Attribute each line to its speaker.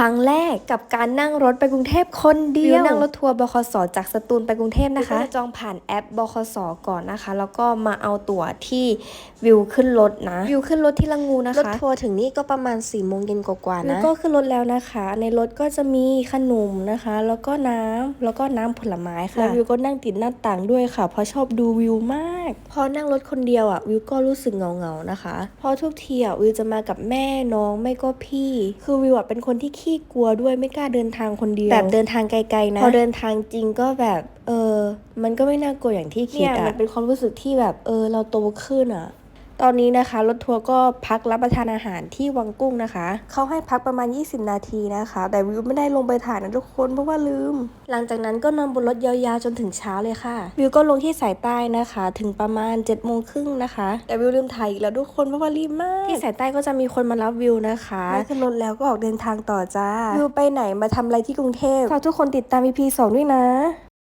Speaker 1: รั้งแรกกับการนั่งรถไปกรุงเทพคนเดียวนั่งรถทัวร์บคสจากสตูลไปกรุงเทพนะคะจองผ่านแอปบคสก่อนนะคะ แล้วก็มาเอาตั๋วที่วิวขึ้นรถนะ วิวขึ้นรถที่ละงูนะคะ
Speaker 2: รถทัวร์ถึงนี่ก็ประมาณ4ี่โมงเย็นกว่าๆ
Speaker 1: แล้ว
Speaker 2: นะ
Speaker 1: ก็ขึ้นรถแล้วนะคะ ในรถก็จะมีขนมนะคะ แล้วก็น้ำแล้วก็น้ำผลไม้ค่ะแล้ววิวก็นั่งติดหน้าต่างด้วยค่ะ เพราะชอบดูวิวมาก พอนั่งรถคนเดียวอะวิวก็รู้สึกเหงาเงาๆนะคะเพราะทุกทีอะวิวจะมากับแม่น้องไม่ก็พี่ คือวิวอะเป็นคนที่ขี้กลัวด้วยไม่กล้าเดินทางคนเดียวแบบเดินทางไกลๆนะพอเดินทางจริงก็แบบเออมันก็ไม่น่ากลัวอย่างที่คิดอะมันเป็นความรู้สึกที่แบบเออเราโตขึ้นอะ ตอนนี้นะคะรถทัวร์ก็พักรับประทานอาหารที่วังกุ้งนะคะเขาให้พักประมาณ 20 นาทีนะคะ แต่วิวไม่ได้ลงไปถ่ายนะทุกคนเพราะว่าลืม หลังจากนั้นก็นอนบนรถยาวๆจนถึงเช้าเลยค่ะ วิวก็ลงที่สายใต้นะคะ ถึงประมาณ7จ็ดโมงครึ่งนะคะ แต่วิวลืมถ่ายอีกแล้วทุกคนเพราะว่ารีบมากที่สายใต้ก็จะมีคนมารับวิวนะคะขึ้นรถแล้วก็ออกเดินทางต่อจ้าวิวไปไหนมาทำอะไรที่กรุงเทพฝากทุกคนติดตาม EP 2ด้วยนะ